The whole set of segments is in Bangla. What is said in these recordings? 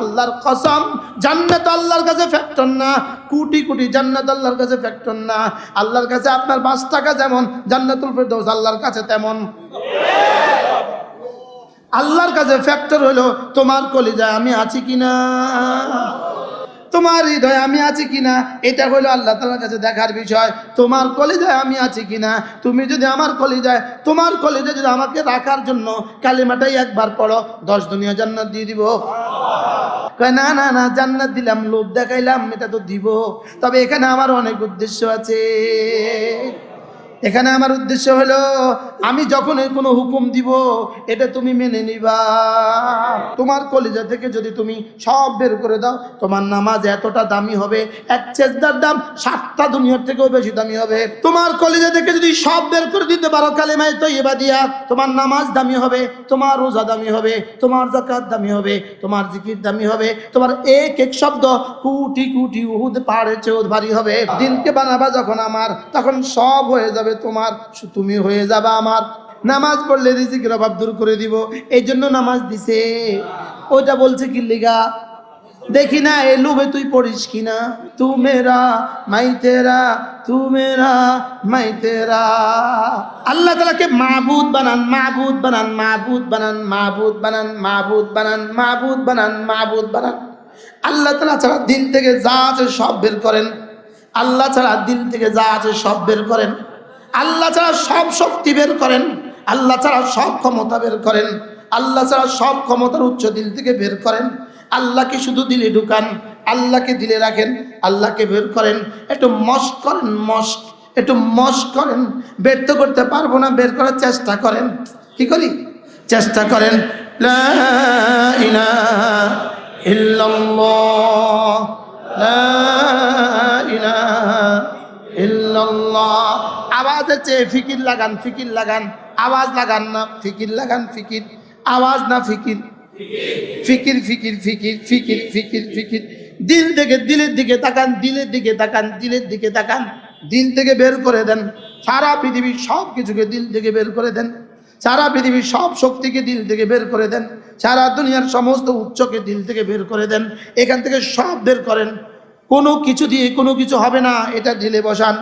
আল্লাহর কসম, জান্নাত আল্লাহর কাছে ফ্যাক্টর না, কোটি কোটি জান্নাত আল্লাহর কাছে ফ্যাক্টর না। আল্লাহর কাছে আপনার পাঁচ টাকা যেমন, জান্নাতুল ফেরদৌস আল্লাহর কাছে তেমন। আল্লাহর কাছে ফ্যাক্টর হলো, তোমার কলিজায় আমি আছি কিনা? তোমার হৃদয়ে আমি আছি কিনা? এটা হলো আল্লাহ তালার কাছে দেখার বিষয়। তোমার কলিজায় আমি আছি কিনা? তুমি যদি আমার কলিজায়, তোমার কলিজায় যদি আমাকে রাখার জন্য কালিমাটাই একবার পড়ো, দশ দুনিয়া জান্নাত দিয়ে দিব। কয়, না না না, জান্নাত দিলাম, লোভ দেখাইলাম, এটা তো দিব। তবে এখানে আমার অনেক উদ্দেশ্য আছে। এখানে আমার উদ্দেশ্য হলো, আমি যখন কোনো হুকুম দিব, এটা তুমি মেনে নিবা। তোমার কলিজা থেকে যদি তুমি সব বের করে দাও, তোমার নামাজ এতটা দামি হবে, এক চেজদার দাম সাতটা দুনিয়ার থেকেও বেশি দামি হবে। তোমার কলিজা থেকে যদি সব বের করে দিতে পারো, কালেমায় তো এবা দিয়া, তোমার নামাজ দামি হবে, তোমার রোজা দামি হবে, তোমার জাকাত দামি হবে, তোমার জিকির দামি হবে, তোমার এক এক শব্দ কুটি কুটি উহুদ পাহাড়ের চেয়েও ভারী হবে। দিনকে বানাবা যখন আমার, তখন সব হয়ে যাবে। তোমার তুমি হয়ে যাবে আমার। নামাজ পড়লে রিজিকের অভাব দূর করে দিব এই জন্য নামাজ দিছে। ওইটা বলছে কি লিগা? দেখি না, এ লুবে তুই পড়িস কিনা? তু মেরা মাই তেরা তু মেরা মাই তেরা আল্লাহ তালাকে মাবুদ বানান মাবুদ বানান মাবুদ বানান মাবুদ বানান মাবুদ বানান মাবুদ বানান মাবুদ বানান। আল্লাহ তালা ছাড়া দিল থেকে যা আছে সব বের করেন। আল্লাহ ছাড়া দিল থেকে যা আছে সব বের করেন। আল্লাহ ছাড়া সব শক্তি বের করেন, আল্লাহ ছাড়া সব ক্ষমতা বের করেন, আল্লাহ ছাড়া সব ক্ষমতার উচ্চ দিল থেকে বের করেন। আল্লাহকে শুধু দিলে ঢুকান, আল্লাহকে দিলে রাখেন, আল্লাহকে বের করেন। একটু মস্ক করেন মস্ক একটু মস্ক করেন। বের তো করতে পারব না, বের করার চেষ্টা করেন। কি করি? চেষ্টা করেন। লা ইলাহা ইল্লাল্লাহ, লা আওয়াজের চেয়ে ফিকির লাগান ফিকির লাগান। আওয়াজ লাগান না, ফিকির লাগান, ফিকির। আওয়াজ না, ফিকির। ফিকির ফিকির ফিকির ফিকির ফিকির ফিকির। দিল থেকে দিলের দিকে তাকান, দিলের দিকে তাকান, দিলের দিকে তাকান। দিল থেকে বের করে দেন। সারা পৃথিবীর সব কিছুকে দিল থেকে বের করে দেন। সারা পৃথিবীর সব শক্তিকে দিল থেকে বের করে দেন। সারা দুনিয়ার সমস্ত উচ্চকে দিল থেকে বের করে দেন। এখান থেকে সব বের করেন। কোনো কিছু দিয়ে কোনো কিছু হবে না। এটা দিলে বসান।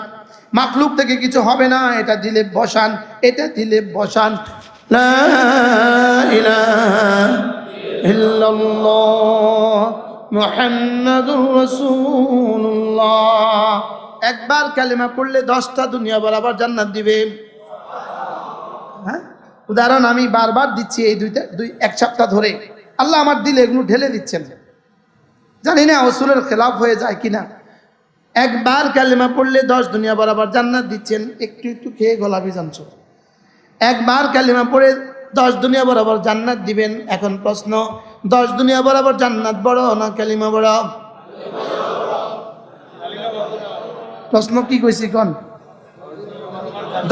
মাকলুক থেকে কিছু হবে না, এটা দিলে বসান, এটা দিলে বসান। একবার কালেমা পড়লে দশটা দুনিয়া বরাবর জান্নাত দিবে। হ্যাঁ? উদাহরণ, আমি বারবার দিচ্ছি এই দুইটা, দুই, এক সপ্তাহ ধরে। আল্লাহ আমার দিলে এগুলো ঢেলে দিচ্ছেন। জানি না অসুলের খেলাফ হয়ে যায় কিনা। একবার কালেমা পড়লে দশ দুনিয়া বরাবর জান্নাত দিচ্ছেন, একটু একটু খেয়ে গলাপি জানছ। একবার কালেমা পড়ে দশ দুনিয়া বরাবর জান্নাত দিবেন, এখন প্রশ্ন, দশ দুনিয়া বরাবর জান্নাত বড় না কালিমা বড়? প্রশ্ন কি কইছি কন?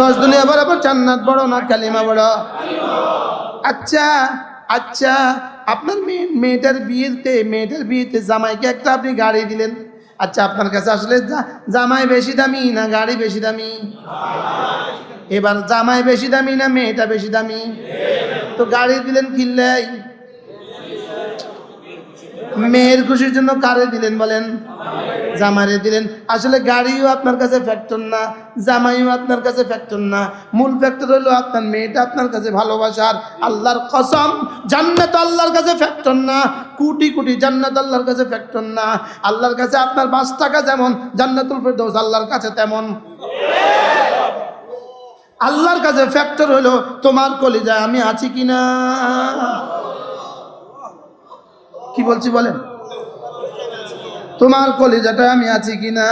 দশ দুনিয়া বরাবর জান্নাত বড় না কালিমা বড়? আচ্ছা আচ্ছা আপনার মেয়ে মেয়েটার বিয়েতে মেয়েটার বিয়েতে জামাইকে একটা আপনি গাড়ি দিলেন। আচ্ছা আপনার কাছে আসলে জামাই বেশি দামি না গাড়ি বেশি দামি? এবার জামাই বেশি দামি না মেয়েটা বেশি দামি? তো গাড়ি দিলেন কিনলেই মেয়ের খুশির জন্য কারে দিলেন বলেন? জামাইরে দিলেন। আসলে গাড়িও আপনার কাছে ফ্যাক্টর না, জামাইও আপনার কাছে ফ্যাক্টর না। মূল ফ্যাক্টর হলো আপনার মেয়েটা আপনার কাছে ভালোবাসার আল্লাহর কসম। জান্নাত আল্লাহর কাছে ফ্যাক্টর না, কোটি কোটি জান্নাত আল্লাহর কাছে ফ্যাক্টর না। আল্লাহর কাছে আপনার পাঁচ টাকা যেমন, জান্নাতুল ফেরদৌস আল্লাহর কাছে তেমন। আল্লাহর কাছে ফ্যাক্টর হলো তোমার কলিজায় আমি আছি কিনা। কি বলছি বলেন? তোমার কলিজাটা আমি আছি কিনা?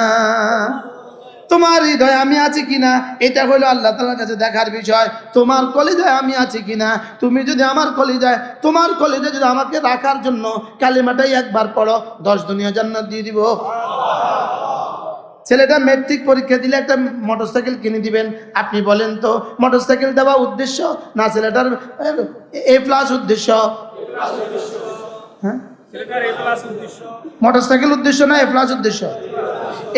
তোমার হৃদয়ে আমি আছি কিনা? এটা হলো আল্লাহ তালার কাছে দেখার বিষয়। তোমার কলিজায় আমি আছি কিনা? তুমি যদি আমার কলিজায় তোমার কলিজায় যদি আমাকে রাখার জন্য কালিমাটাই একবার পড়ো দশ দুনিয়া জান্নাত দিয়ে দিব। ছেলেটা মেট্রিক পরীক্ষা দিলে একটা মোটরসাইকেল কিনে দিবেন। আপনি বলেন তো মোটরসাইকেল দেওয়া উদ্দেশ্য না ছেলেটার এ প্লাস উদ্দেশ্য। হ্যাঁ? মোটরসাইকেল উদ্দেশ্য না এ প্লাস উদ্দেশ্য?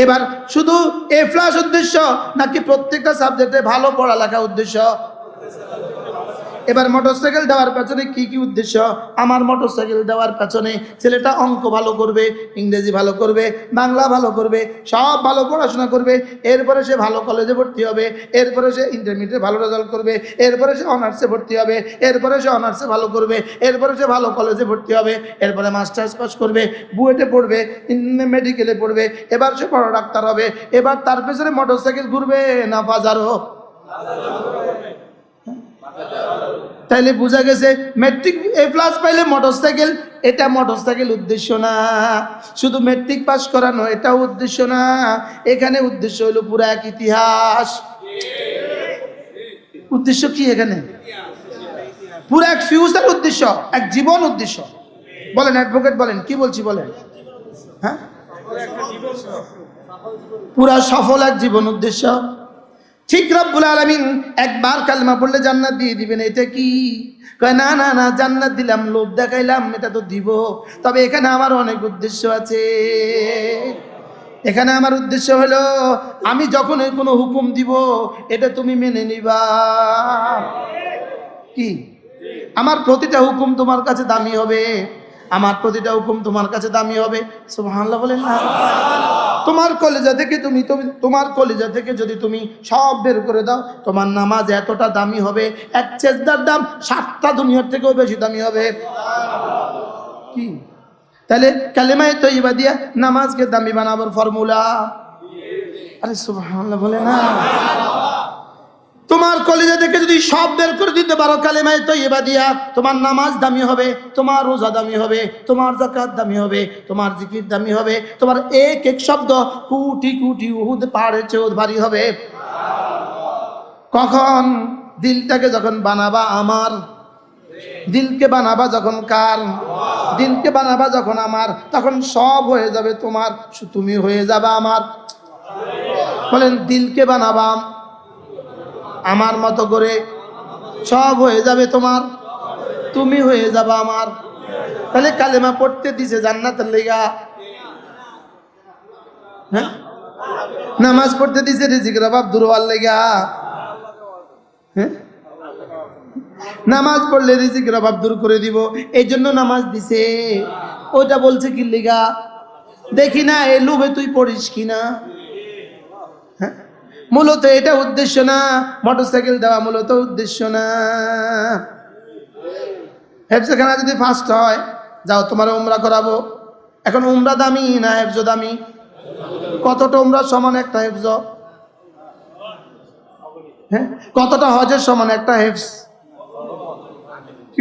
এবার শুধু এ প্লাস উদ্দেশ্য নাকি প্রত্যেকটা সাবজেক্টে ভালো পড়ালেখা উদ্দেশ্য? এবার মোটরসাইকেল দেওয়ার পেছনে কি কি উদ্দেশ্য? আমার মোটরসাইকেল দেওয়ার পেছনে ছেলেটা অঙ্ক ভালো করবে, ইংরেজি ভালো করবে, বাংলা ভালো করবে, সব ভালো পড়াশোনা করবে, এরপরে সে ভালো কলেজে ভর্তি হবে, এরপরে সে ইন্টারমিডিয়েট ভালো রেজাল্ট করবে, এরপরে সে অনার্সে ভর্তি হবে, এরপরে সে অনার্সে ভালো করবে, এরপরে সে ভালো কলেজে ভর্তি হবে, এরপরে মাস্টার্স পাস করবে, বুয়েটে পড়বে মেডিকেলে পড়বে, এবার সে বড় ডাক্তার হবে, এবার তার পেছনে মোটরসাইকেল ঘুরবে না বাজারও? তাইলে বোঝা গেছে মেট্রিক এ প্লাস পাইলে মোটরসাইকেল এটা মোটরসাইকেল উদ্দেশ্য না। শুধু মেট্রিক পাস করানো এটাও উদ্দেশ্য না। এখানে উদ্দেশ্য হলো পুরো এক ইতিহাস। উদ্দেশ্য কি এখানে? পুরো এক ফিউচার উদ্দেশ্য, এক জীবন উদ্দেশ্য। বলেন অ্যাডভোকেট বলেন, কি বলছি বলেন? হ্যাঁ? পুরা সফল এক জীবন উদ্দেশ্য। ঠিক রব্বুল আলমিন একবার কালমা পড়লে জান্নাত দিয়ে দিবেন, এটা কি? কয়, না না না, জান্নাত দিলাম, লোভ দেখাইলাম, এটা তো দিব। তবে এখানে আমার অনেক উদ্দেশ্য আছে। এখানে আমার উদ্দেশ্য হলো, আমি যখন কোনো হুকুম দিব, এটা তুমি মেনে নিবা। কি? আমার প্রতিটা হুকুম তোমার কাছে দামি হবে। আমার প্রতিটা হুকুম তোমার কাছে দামি হবে। সুবহানাল্লাহ বলেন না। তোমার কলেজা থেকে তুমি তুমি তোমার কলেজা থেকে যদি তুমি সব বের করে দাও, তোমার নামাজ এতটা দামি হবে, এক চেজদার দাম সাতটা দুনিয়ার থেকেও বেশি দামি হবে। কি? তাহলে কালেমায় তৈবা দিয়া নামাজকে দামি বানাবার ফর্মুলা। আরে সুবহানাল্লাহ বলে না। তোমার কলেজা থেকে যদি সব বের করে দিতে পারো, কালেমায় তৈবা দিয়া, তোমার নামাজ দামি হবে, তোমার রোজা দামি হবে, তোমার জাকাত দামি হবে, তোমার জিকির দামি হবে, তোমার এক এক শব্দ কুটি কুটি উহুদ পাহাড়ের চেয়েও ভারী হবে। কখন দিলটাকে যখন বানাবা আমার? দিলকে বানাবা যখন কার? দিলকে বানাবা যখন আমার? তখন সব হয়ে যাবে তোমার তুমি হয়ে যাবে আমার। বলেন, দিলকে বানাবা আমার মতো করে। সব হয়ে যাবে তোমার। তুমি হয়ে যাবে আমার। তাহলে কালেমা পড়তে দিছে জান্নাতের লেগা। হ্যাঁ? নামাজ পড়তে দিছে রিজিকের অভাব হওয়ার লেগা। হ্যাঁ? নামাজ পড়লে রিজিকের অভাব দূর করে দিব। এই জন্য নামাজ দিছে। ওটা বলছে কি লেগা? দেখি না, এ লোভে তুই পড়িস কিনা মূলত এটা উদ্দেশ্য না। মোটরসাইকেল দেওয়া মূলত উদ্দেশ্য না। হেফজখানা যদি ফার্স্ট হয়, যাও তোমার উমরা করাবো। এখন উমরা দামি না হেফজ দামি? কতটা উমরা সমান একটা হেফজ? হ্যাঁ? কতটা হজের সমান একটা হেফজ? কি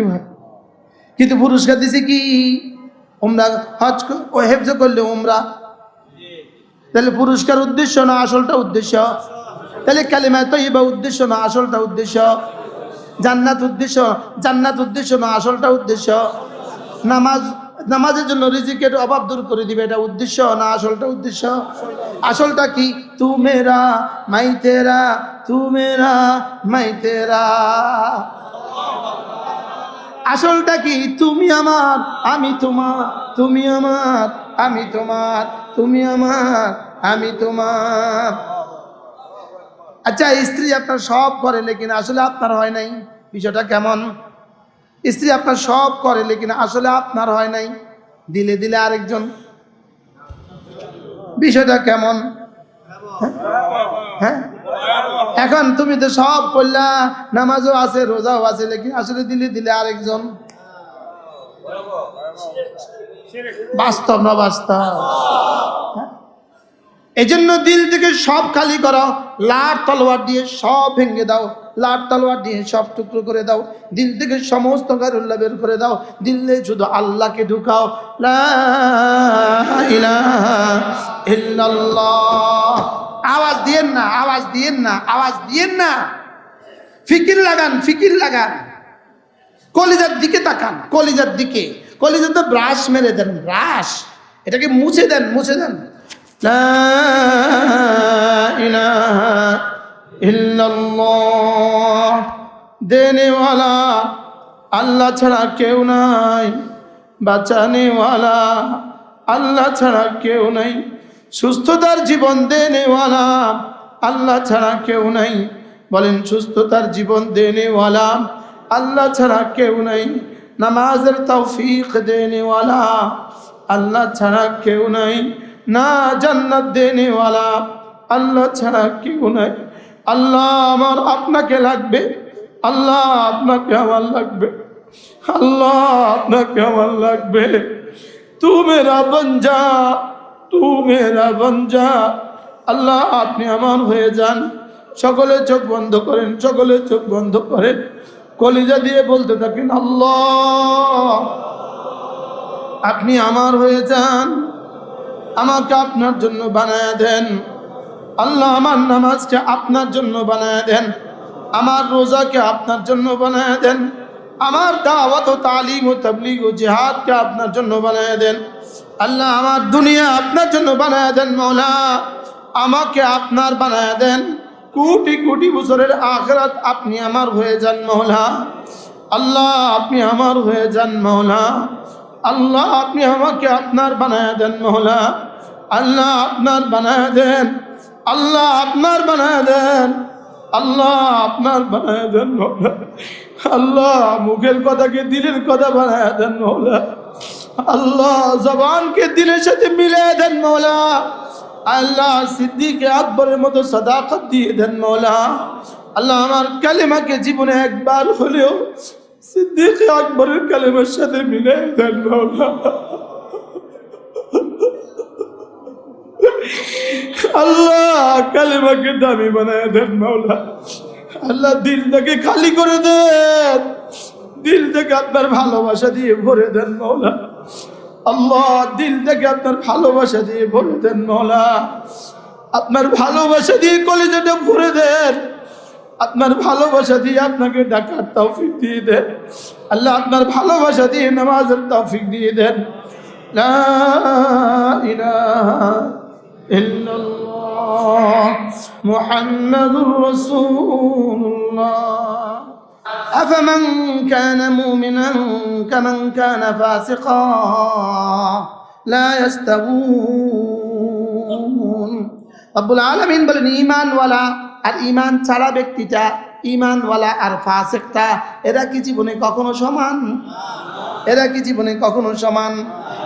কিন্তু পুরস্কার দিছে কি? উমরা হজ ও হেফজ করলে উমরা। তাহলে পুরস্কার উদ্দেশ্য না আসলটা উদ্দেশ্য? তাহলে কালিমায় তো বা উদ্দেশ্য না, আসলটা উদ্দেশ্য? জান্নাত উদ্দেশ্য? জান্নাত উদ্দেশ্য না, আসলটা উদ্দেশ্য? নামাজ, নামাজের জন্য রিজিকের অভাব দূর করে দিবে, এটা উদ্দেশ্য না আসলটা উদ্দেশ্য? আসলটা কি? তু মেরা মাই তেরা, তু মেরা মাই তেরা। আসলটা কি? তুমি আমার, আমি তোমার, তুমি আমার, আমি তোমার, তুমি আমার, আমি তোমার। আচ্ছা স্ত্রী আপনার সব করে লেকিন আসলে আপনার হয় নাই? বিষয়টা কেমন? স্ত্রী আপনার সব করে লেকিন আসলে আপনার হয় নাই? দিলে দিলে আরেকজন। বিষয়টা কেমন? হ্যাঁ? এখন তুমি তো সব করলা, নামাজও আছে, রোজাও আছে, লেকিন আসলে দিলে দিলে আরেকজন। বাস্তব না বাস্তব? হ্যাঁ? এই জন্য দিল থেকে সব খালি করো। লাট তলোয়ার দিয়ে সব ভেঙে দাও লাট তলোয়ার দিয়ে সব টুকরো করে দাও, দিল থেকে সমস্ত গারুল্লাহ বের করে দাও, দিলে শুধু আল্লাহকে ঢুকাও আওয়াজ দিয়েন না, আওয়াজ দিয়েন না, আওয়াজ দিয়েন না। ফিকির লাগান ফিকির লাগান। কলিজার দিকে তাকান, কলিজার দিকে। কলিজার তো ব্রাশ মেরে দেন, ব্রাশ। এটাকে মুছে দেন মুছে দেন। লা ইলাহা ইল্লাল্লাহ। দেনেওয়ালা আল্লাহ ছাড়া কেউ নাই, বাঁচানেওয়ালা আল্লাহ ছাড়া কেউ নাই, সুস্থতার জীবন দেনেওয়ালা আল্লাহ ছাড়া কেউ নাই। বলেন, সুস্থতার জীবন দেনেওয়ালা আল্লাহ ছাড়া কেউ নাই, নামাজের তৌফিক দেনেওয়ালা আল্লাহ ছাড়া কেউ নাই। না জান্নাত দেনেওয়ালা, আল্লাহ ছাড়া কেউ নাই। আল্লাহ আমার আপনাকে লাগবে, আল্লাহ আপনাকে আমার লাগবে, আল্লাহ আপনাকে আমার লাগবে। তু মেরা বঞ্জা তু মেরা আল্লাহ আপনি আমার হয়ে যান। সকলে চোখ বন্ধ করেন, সকলে চোখ বন্ধ করেন। কলিজা দিয়ে বলতে থাকেন, আল্লাহ, আপনি আমার হয়ে যান। আমাকে আপনার জন্য বানায় দেন। আল্লাহ আমার নামাজকে আপনার জন্য বানায় দেন। আমার রোজাকে আপনার জন্য বানায় দেন। আমার দাওয়াত ও তালিম ও তবলিগ ও জিহাদকে আপনার জন্য বানায় দেন। আল্লাহ আমার দুনিয়া আপনার জন্য বানায় দেন, মৌলা। আমাকে আপনার বানায় দেন। কোটি কোটি বছরের আখরাত আপনি আমার হয়ে যান, মৌলা। আল্লাহ, আপনি আমার হয়ে যান, মৌলা। আল্লাহ, আপনি আমাকে আপনার বানায় দেন মৌলা আল্লাহ, আপনার বানায় দেন। আল্লাহ, আপনার বানায় দেন। আল্লাহ, আপনার বানায় দেন মৌলা আল্লাহ, মুখের কথাকে দিলের কথা বানায় দেন মৌলা আল্লাহ, জবানকে দিলের সাথে মিলে দেন মৌলা আল্লাহ, সিদ্দিকে আকবরের মতো সদাকত দিয়ে দেন মৌলা আল্লাহ, আমার কালেমাকে জীবনে একবার হলেও সিদ্দিক আকবরের কালেমার সাথে মিলে দেন আল্লাহ কালেমাকে দামি বানায় দেন মৌলা আল্লাহ দিলটাকে খালি করে দেন। দিলটাকে আপনার ভালোবাসা দিয়ে ভরে দেন মৌলা আল্লাহ দিলটাকে আপনার ভালোবাসা দিয়ে ভরে দেন মৌলা আপনার ভালোবাসা দিয়ে কলেজাটা ভরে দেন। আপনার ভালোবাসা দিয়ে আপনাকে ডাকার তৌফিক দিয়ে দেন আল্লাহ আপনার ভালোবাসা দিয়ে নামাজের তৌফিক দিয়ে দেন লা ইলাহা ইল্লাল্লাহ মুহাম্মাদুর রাসূলুল্লাহ أفمن كان مؤمنا كمن كان فاسقا لا يستوون রব্বুল আলমিন বলেন ইমানওয়ালা আর ইমান ছাড়া ব্যক্তিটা ইমানওয়ালা আর ফাসেকটা, এরা কি জীবনে কখনো সমান? এরা কি জীবনে কখনো সমান?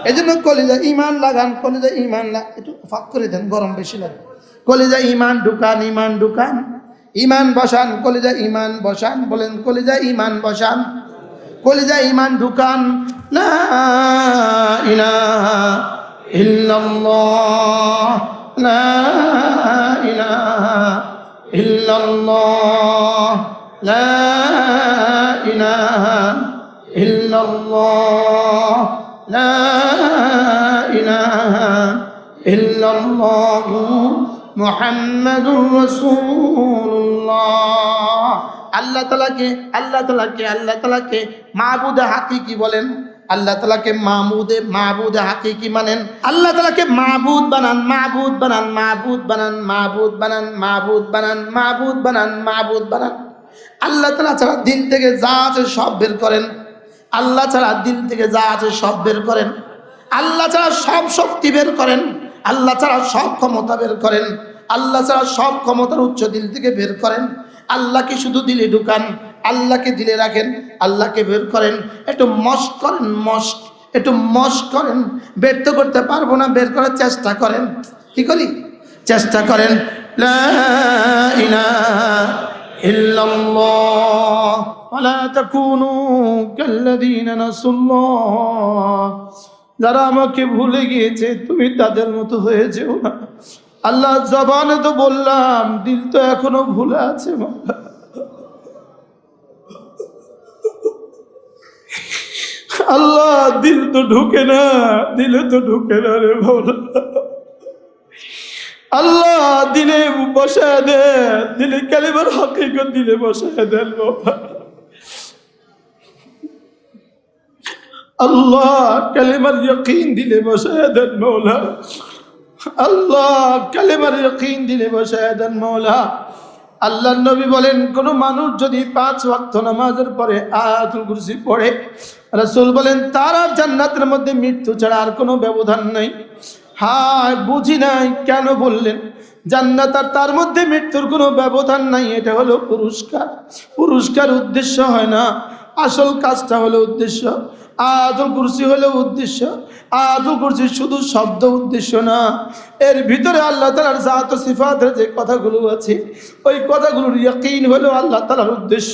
এই জন্য কলিজা ইমান লাগান, কলিজা ইমান একটু ফাঁক করে দেন, গরম বেশি লাগে। কলিজা ইমান ঢুকান ইমান ঢুকান। ইমান বসান, কলিজা ইমান বসান, বলেন কলিজা ইমান বসান। কলিজা ইমান ঢুকান না ইলাহা ইল্লাল্লাহ, লা ইলাহা ইল্লাল্লাহ, লা ইলাহা ইল্লাল্লাহ, লা ইলাহা ইল্লাল্লাহ মুহাম্মাদুর রাসূলুল্লাহ। আল্লাহ তালাকে আল্লাহ তালাকে আল্লাহ তালাকে মাহবুদে হাকিকি বলেন। আল্লাহ তালাকে মাহমুদে, মাহবুদে হাকিকি মানেন। আল্লাহ তালাকে মাহবুদ বানান মাহবুদ বানান মাহবুদ বানান মাহবুদ বানান মাহবুদ বানান মাহবুদ বানান মাহবুদ বানান। আল্লাহ তালা ছাড়া দিন থেকে যা আছে সব বের করেন। আল্লাহ ছাড়া দিন থেকে যা আছে সব বের করেন। আল্লাহ ছাড়া সব শক্তি বের করেন। আল্লাহ ছাড়া সব ক্ষমতা বের করেন। আল্লাহ ছাড়া সব ক্ষমতার উচ্চ দিল থেকে বের করেন। আল্লাহকে শুধু দিলে ঢুকান, আল্লাহকে দিলে রাখেন। আল্লাহকে বের করেন, একটু মস্ক করেন, মস্ক, একটু মস্ক করেন বের তো করতে পারব না, বের করার চেষ্টা করেন। কি করি? চেষ্টা করেন যারা আমাকে ভুলে গিয়েছে, তুমি তাদের মতো হয়ে যেও না। আল্লাহ জবানে তো বললাম, দিল তো এখনও ভুলে আছে মাওলা। আল্লাহ, দিল তো ঢুকে না, দিলে তো ঢুকে না রে মাওলা। আল্লাহ, দিলে বসায় দে, দিলে কালিমার হাকিকত দিলে বসায় দেন আল্লাহ, কালিমার ইয়কিন দিলে বসায় দেন মৌলা আল্লাহ, কালিমার ইয়কিন দিলে বসায় দেন মৌলা আল্লাহ নবী বলেন, কোন মানুষ যদি পাঁচ ওয়াক্ত নামাজের পরে আয়াতুল কুরসি পড়ে রাসূল বলেন, তার আর জান্নাতের মধ্যে মৃত্যু ছাড়া আর কোনো ব্যবধান নাই। হায়, বুঝি নাই, কেন বললেন? জান্নাত আর তার মধ্যে মৃত্যুর কোনো ব্যবধান নাই, এটা হলো পুরস্কার। পুরস্কার উদ্দেশ্য হয় না, আসল কাজটা হলো উদ্দেশ্য। আদল কুরসি হলো উদ্দেশ্য। আদল কুরসি শুধু শব্দ উদ্দেশ্য না, এর ভিতরে আল্লাহ তালার জাত সিফাতের যে কথাগুলো আছে, ওই কথাগুলোর ইয়াকিন হলো আল্লাহ তালার উদ্দেশ্য।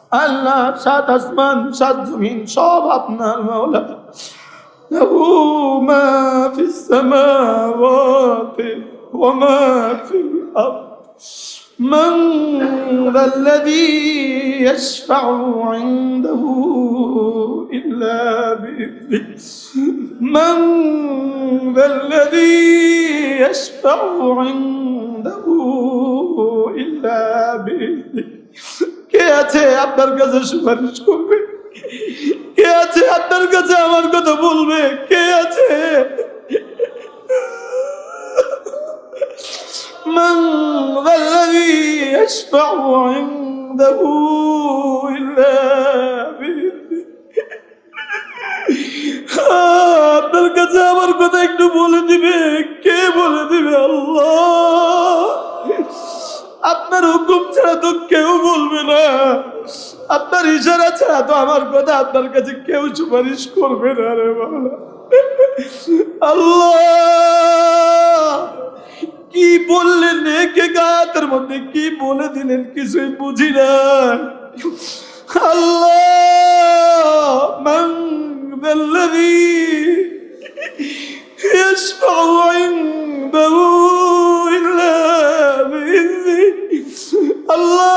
আল্লাহ সাত আসমান সাত জমিন সব আপনার মাওলা له ما في السماوات وما في الأرض من ذا الذي يشفع عنده إلا بإذنه من ذا الذي يشفع عنده إلا بإذنه কে আছে আপনার কাছে সুপারিশ করবে কে আছে আপনার কাছে আমার কথা বলবে কে আছে من ذا الذي يشفع عنده إلا بإذنه আপনার কাছে আমার কথা একটু বলে দিবে কে বলে দিবে আল্লাহ আপনার হুকুম ছাড়া তো কেউ বলবে না আপনার ইশারা ছাড়া তো আমার কথা আপনার কাছে কেউ সুপারিশ করবে না রে বাবা আল্লাহ কি বললেন একে গাতের মধ্যে কি বলে দিলেন কিছুই বুঝি না আল্লাহ মান الذي يشفع عنده إلا بإذنه আল্লাহ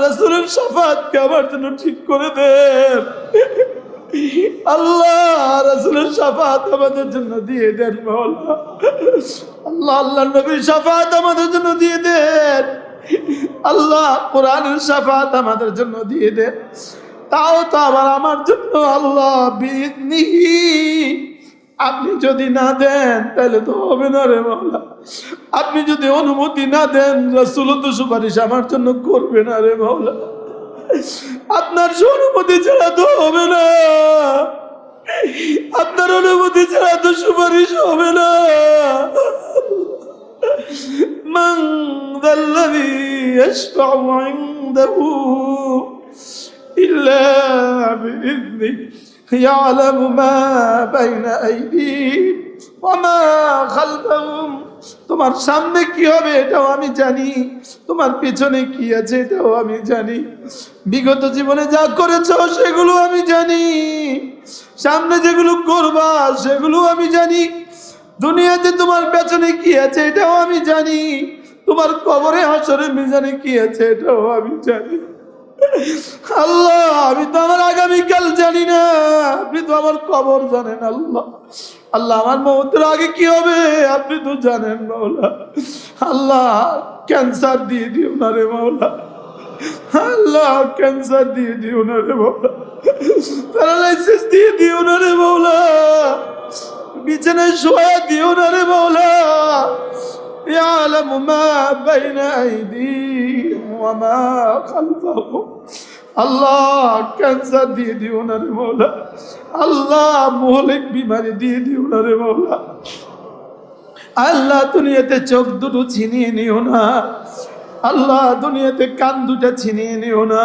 রসুলের সাফাতকে আমার জন্য ঠিক করে দেন আল্লাহ রসুলের সাফাত আমাদের জন্য দিয়ে দেন মৌলা আল্লাহ আল্লাহ নবীর সাফাত আমাদের জন্য দিয়ে দেন আল্লাহ কোরআনের সাফাত আমাদের জন্য দিয়ে দেন তাও তো আবার আমার জন্য আল্লাহ বিদনিহি আপনি যদি না দেন তাহলে তো হবে না রে মাওলা আপনি যদি অনুমতি না দেন রসুল তো সুপারিশ আমার জন্য করবে না রে মাওলা আপনার অনুমতি ছাড়া তো হবে না আপনার অনুমতি ছাড়া তো সুপারিশ হবে না من ذا الذي يشفع عنده إلا بإذنه يعلم ما بين أيديهم وما خلفهم তোমার সামনে কি হবে এটাও আমি জানি তোমার পিছনে কি আছে এটাও আমি জানি বিগত জীবনে যা করেছো সেগুলো আমি জানি সামনে যেগুলো করবা সেগুলো আমি জানি দুনিয়াতে তোমার পেছনে কি আছে এটাও আমি জানি তোমার কবরে হাসরে মিজানে কি আছে এটাও আমি জানি আল্লাহ, আমি তো আমার আগামীকাল জানি না। আপনি তো আমার কবর জানেন, আল্লাহ। আল্লাহ, আমার মৌতের আগে কি হবে? আপনি তো জানেন, মাওলা। আল্লাহ, ক্যান্সার দিয়ে দিও না রে, মাওলা। আল্লাহ, ক্যান্সার দিয়ে দিও না রে, মাওলা। প্যারালাইসিস দিয়ে দিও না রে, মাওলা। বিছানায় শোয়া দিও না রে, মাওলা। يعلم ما بين أيديهم وما خلفهم আল্লাহ ক্যান্সার দিয়ে দিও না রে মৌলা আল্লাহ মহলিক বিমারি দিয়ে দিও না রে মৌলা আল্লাহ দুনিয়াতে চোখ দুটো ছিনিয়ে নিও না আল্লাহ দুনিয়াতে কান দুটা ছিনিয়ে নিও না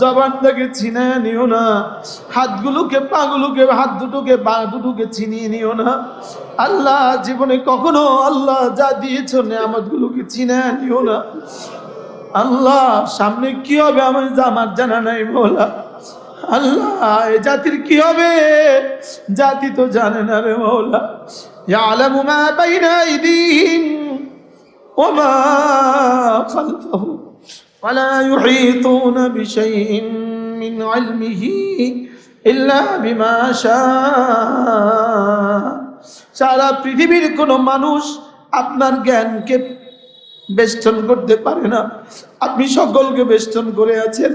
জবানটাকে ছিনিয়ে নিও না হাতগুলোকে পাগুলোকে হাত দুটোকে পা দুটোকে ছিনিয়ে নিও না আল্লাহ জীবনে কখনো আল্লাহ যা দিয়েছ নেয়ামতগুলোকে ছিনিয়ে নিও না আল্লাহ সামনে কি হবে আমার আমার জানা নাই মোলা আল্লাহ এ জাতির কি হবে জাতি তো জানে না রে মৌলা يعلم ما بين أيديهم وما خلفهم ولا يحيطون بشيء من علمه إلا بما شاء সারা পৃথিবীর কোনো মানুষ আপনার জ্ঞানকে বেষ্টন করতে পারে না আপনি সকলকে বেষ্টন করে আছেন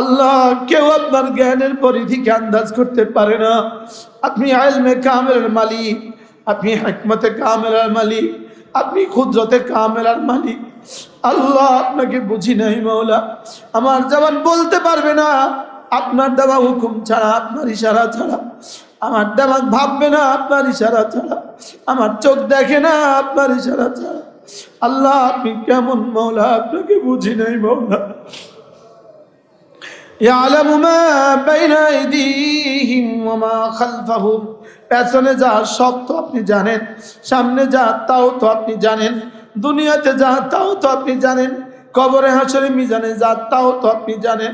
আল্লাহ কেউ আপনার জ্ঞানের পরিধিকে আন্দাজ করতে পারে না আপনি আলমে কামের মালিক আপনি হেকমতে কামেরার মালিক আপনি ক্ষুদ্রতে কামেরার মালিক আল্লাহ আপনাকে বুঝি নাই, মাওলা। আমার জবান বলতে পারবে না। আপনার দেওয়া হুকুম ছাড়া, আপনার ইশারা ছাড়া। আমার ভাববে না, আপনার ইশারা ছাড়া। আমার চোখ দেখে না, আপনার ইশারা ছাড়া। আল্লাহ, আপনি কেমন আপনাকে বুঝি নাই পেছনে যা সব তো আপনি জানেন, সামনে যা তাও তো আপনি জানেন। দুনিয়াতে যা, তাও তো আপনি জানেন। কবরে হাসরে মিজানে যা, তাও তো আপনি জানেন।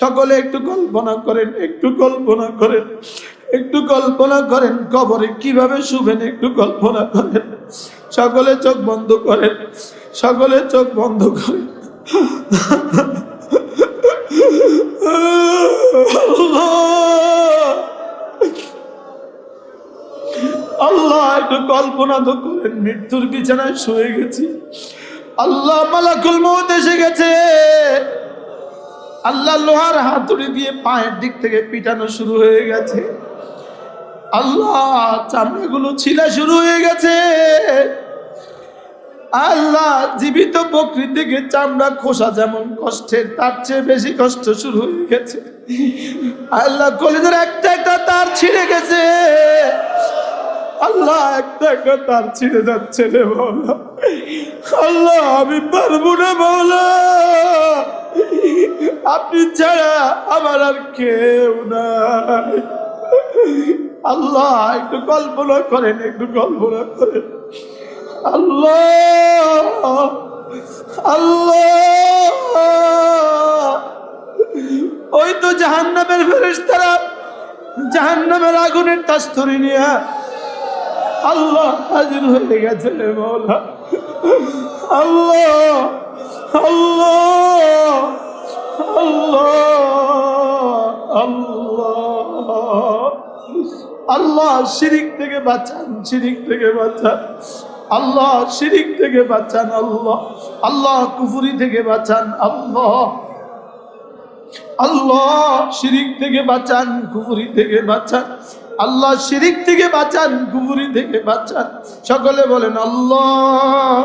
সকলে একটু কল্পনা করেন, একটু কল্পনা করেন, একটু কল্পনা করেন, কবরে কীভাবে শুবেন একটু কল্পনা করেন। সকলে চোখ বন্ধ করেন, সকলে চোখ বন্ধ করেন। আল্লাহ! একটু কল্পনা তো করেন, মৃত্যুর বিছানায় শুয়ে গেছি। আল্লাহ মালাকুল মৌত এসে গেছে। আল্লাহ লোহার হাতুড়ি দিয়ে পায়ের দিক থেকে পিটানো শুরু হয়ে গেছে। আল্লাহ চামড়াগুলো ছিলা শুরু হয়ে গেছে। আল্লাহ জীবিত বকরি থেকে চামড়া খোসা যেমন কষ্টের, তার চেয়ে বেশি কষ্ট শুরু হয়ে গেছে। আল্লাহ কলেজের একটা একটা তার ছিঁড়ে গেছে। আল্লাহ একটা একটা তার ছিঁড়ে যাচ্ছে রে বৌলা আল্লাহ, আমি পারব না বৌলা আপনি ছাড়া আমার আর কেউ নাই। আল্লাহ, একটু কল্পনা করেন, একটু কল্পনা করেন। আল্লাহ আল্লাহ। ওই তো জাহান্নামের ফেরেশতারা, জাহান্নামের আগুনের তাস্তরি নিয়ে আল্লাহ হাজির হয়ে গেছে রে মৌলা। আল্লাহ আল্লাহ আল্লাহ। আল্লাহ আল্লাহ শিরিক থেকে বাঁচান, শিরিক থেকে বাঁচান। আল্লাহ শিরিক থেকে বাঁচান, আল্লাহ। আল্লাহ কুফুরি থেকে বাঁচান, আল্লাহ। আল্লাহ শিরিক থেকে বাঁচান, কুফুরি থেকে বাঁচান। আল্লাহ শিরিক থেকে বাঁচান কুফুরি থেকে বাঁচান। সকলে বলেন, আল্লাহ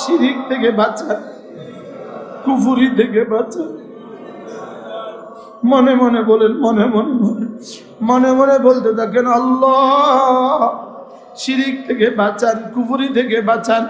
শিরিক থেকে বাঁচান কুফুরি থেকে বাঁচান। মনে মনে বলেন, মনে মনে মনে মনে মনে বলতে থাকেন, আল্লাহ শিরিক থেকে বাঁচান কুফুরি থেকে বাঁচান।